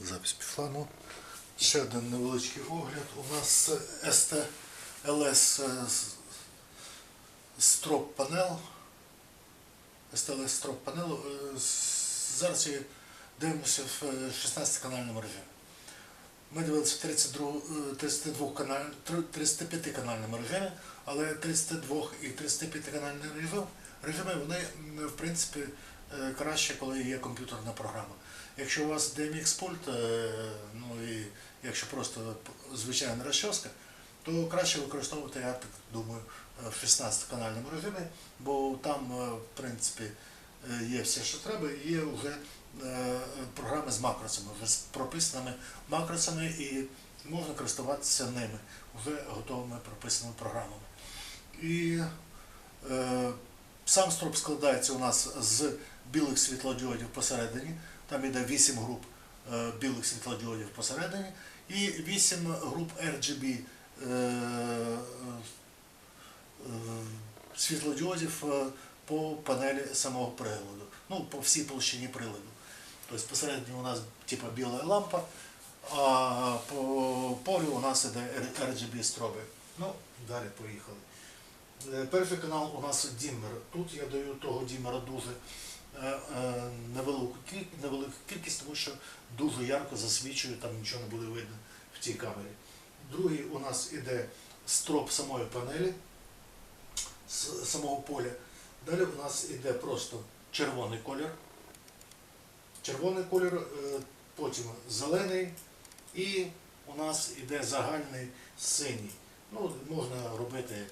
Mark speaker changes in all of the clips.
Speaker 1: Запись пішла. Ну, ще один невеличкий огляд. У нас STLS е, строп панел. STLS строп панел. Е, Зараз я дивимося в 16-канальному режимі. Ми дивилися в 32, е, 32 каналь, 35 канальному режимі, але 32 і 35 канальний режим, режими вони в принципі е, краще, коли є комп'ютерна програма. Якщо у вас DMX пульт, е, ну і якщо просто звичайна розчоска, то краще використовувати, я так думаю, е, в 16-канальному режимі, бо там, е, в принципі, є все, що треба, і є вже програми з макросами, вже з прописаними макросами, і можна користуватися ними, вже готовими прописаними програмами. І е, сам строп складається у нас з білих світлодіодів посередині, там іде 8 груп е, білих світлодіодів посередині, і 8 груп RGB е, е, світлодіодів по панелі самого приладу, ну, по всій площині приладу. Тобто посередині у нас типа біла лампа, а по полю у нас іде RGB строби. Ну, далі поїхали. Перший канал у нас діммер. Тут я даю того діммера дуже е, е, невелику, кіль- кількість, тому що дуже ярко засвічує, там нічого не буде видно в цій камері. Другий у нас іде строп самої панелі, з самого поля. Далі у нас іде просто червоний колір. Червоний колір, е, потім зелений і у нас іде загальний синій. Ну, можна робити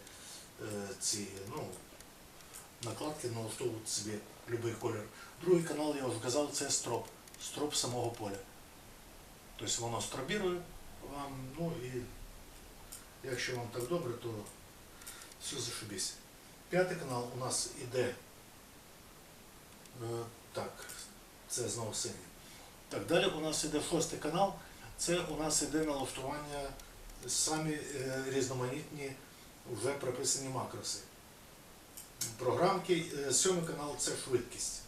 Speaker 1: е, ці ну, накладки, налаштовувати собі будь-який колір. Другий канал, я вже казав, це строп. Строп самого поля. Тобто воно стробірує вам, ну і якщо вам так добре, то все зашибісь. П'ятий канал у нас іде. е, Так, це знову синій. Так, далі у нас іде шостий канал. Це у нас іде налаштування самі е, різноманітні вже прописані макроси. Програмки, е, сьомий канал це швидкість.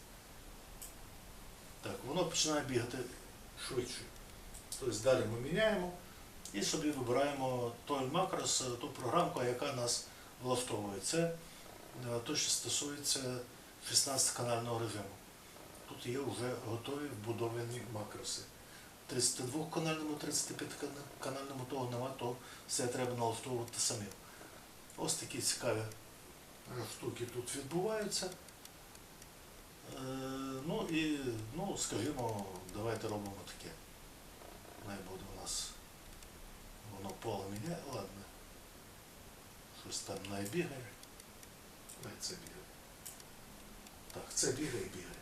Speaker 1: Так, воно починає бігати швидше. Тобто далі ми міняємо і собі вибираємо той макрос, е, ту програмку, яка нас влаштовує. Це е, те, що стосується 16-канального режиму. Тут є вже готові вбудовані макроси. 32-канальному, 35-канальному того нема, то все треба налаштовувати самим. Ось такі цікаві е, штуки тут відбуваються. Ну і, ну, скажімо, давайте робимо таке. Не буде у нас воно поле міняє, ладно. Щось там не бігає. Це бігає. Так, це бігає і бігає.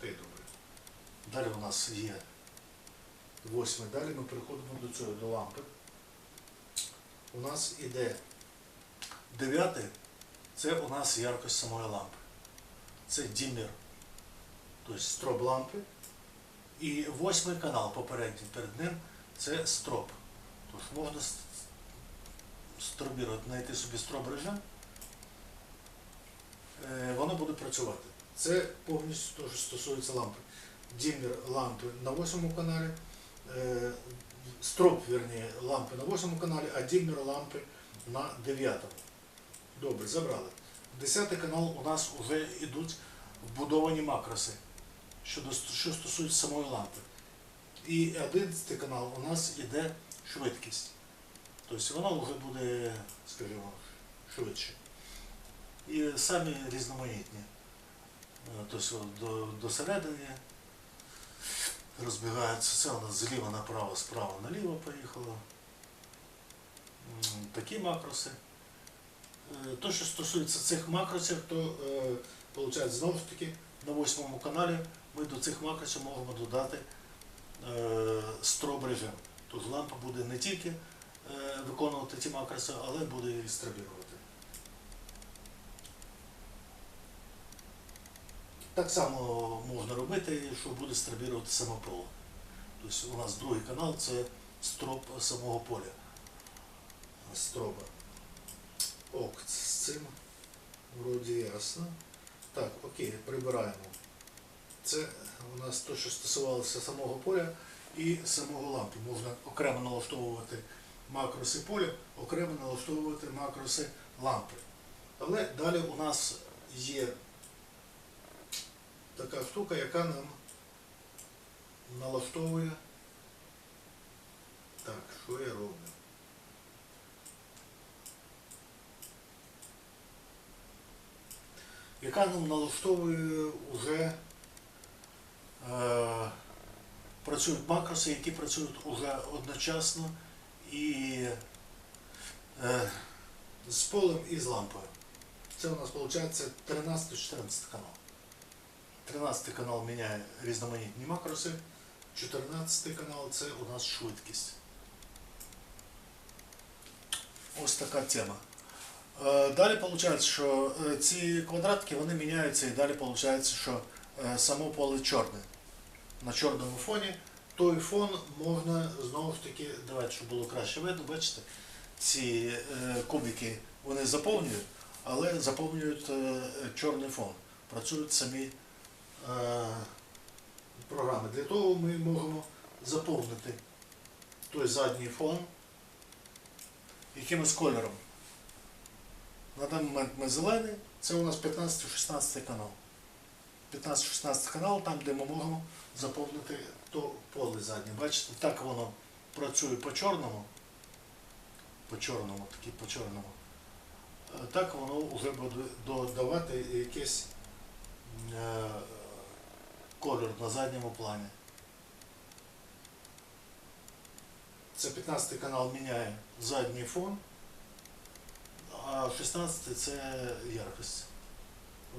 Speaker 1: Та й добре. Далі у нас є восьмий. Далі ми переходимо до цього, до лампи. У нас іде дев'ятий, це у нас яркость самої лампи. Це дімір, тобто строп лампи. І восьмий канал попередній перед ним це строп. Тож можна стробірувати, знайти собі строп режим, Е, воно буде працювати. Це повністю те, стосується лампи. Дімір лампи на восьмому каналі, е, строп, верні, лампи на восьмому каналі, а дімір лампи на дев'ятому. Добре, забрали. Десятий канал у нас вже йдуть вбудовані макроси, що, стосується самої лампи. І 11 канал у нас йде швидкість. Тобто воно вже буде, скажімо, швидше. І самі різноманітні. Е, Тобто до, до середини розбігаються. Це у нас зліва направо, справа наліво поїхало. Такі макроси. Е, То, що стосується цих макросів, то виходить знову ж таки на восьмому каналі ми до цих макросів можемо додати е, строб режим. Тож лампа буде не тільки е, виконувати ці макроси, але буде і стробірувати. Так само можна робити, що буде стробірувати саме поле. Тобто у нас другий канал це строп самого поля. Строба. Ок, з цим вроді ясно. Так, окей, прибираємо. Це у нас те, що стосувалося самого поля. і самого лампи. Можна окремо налаштовувати макроси поля, окремо налаштовувати макроси лампи. Але далі у нас є така штука, яка нам налаштовує. Так, що я роблю? Яка нам налаштовує вже е, працюють макроси, які працюють уже одночасно і е, з полем і з лампою. Це у нас виходить 13-14 канал. 13 канал міняє різноманітні макроси, 14 канал це у нас швидкість. Ось така тема. Е, Далі виходить, що е, ці квадратки вони міняються і далі виходить, що е, само поле чорне. На чорному фоні той фон можна знову ж таки, давайте, щоб було краще видно, бачите, ці е, кубики вони заповнюють, але заповнюють е, чорний фон. Працюють самі е, програми. Для того ми можемо заповнити той задній фон якимось кольором. На даний момент ми зелений, це у нас 15-16 канал. 15-16 канал, там, де ми можемо заповнити то поле заднє. Бачите, так воно працює по чорному. По чорному, таки по чорному. Е, Так воно вже буде додавати якийсь е, кольор на задньому плані. Це 15 канал міняє задній фон, а 16 це яркость.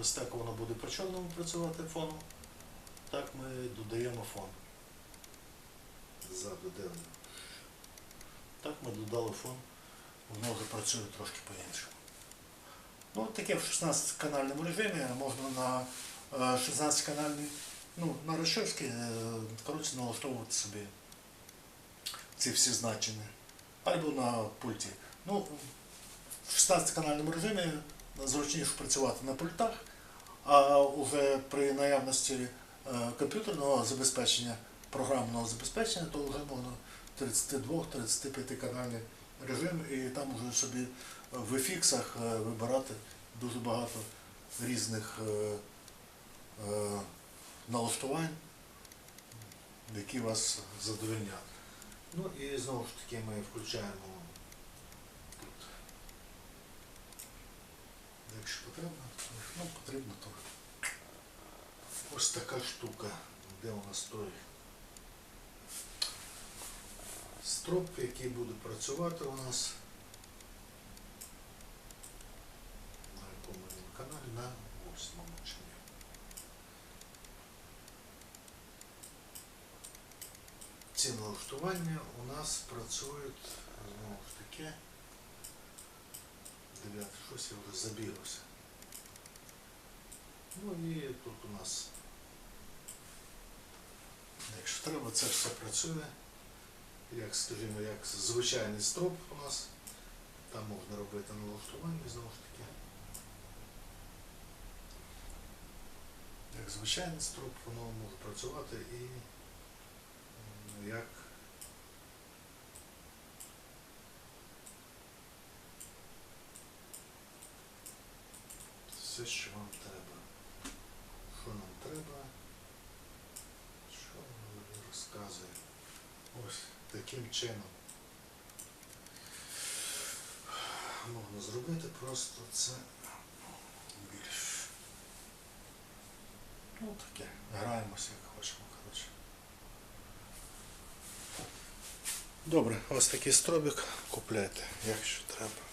Speaker 1: Ось так воно буде по чорному працювати фону. Так ми додаємо фон. Ззаду де? Так ми додали фон. Воно вже працює трошки по-іншому. Ну, таке в 16-канальному режимі можна на 16-канальний, ну, на розчоски, е, коротше, налаштовувати собі ці всі значення. Або на пульті. Ну, в 16-канальному режимі зручніше працювати на пультах, а вже при наявності е, комп'ютерного забезпечення, програмного забезпечення, то вже можна 32-35 канальний режим і там вже собі в ефіксах е, вибирати дуже багато різних е, налаштувань, які вас задовольнять. Ну і знову ж таки ми включаємо тут. Якщо потрібно, ну потрібно то. Ось така штука, де у нас той строп, який буде працювати у нас на якому він каналі на восьмому чи ні. Ці налаштування у нас працюють знову ж таки. Дев'яте, щось я вже забігався. Ну і тут у нас, якщо треба, це все працює. Як, скажімо, як звичайний строп у нас. Там можна робити налаштування знову ж таки. Як звичайний строп, воно може працювати і як все, що вам треба. Що нам треба? Що воно розказує? Ось таким чином. Можна зробити просто це більш. Ну таке. Граємося як хочемо, коротше. Добре, ось такий стробик купляйте, якщо треба.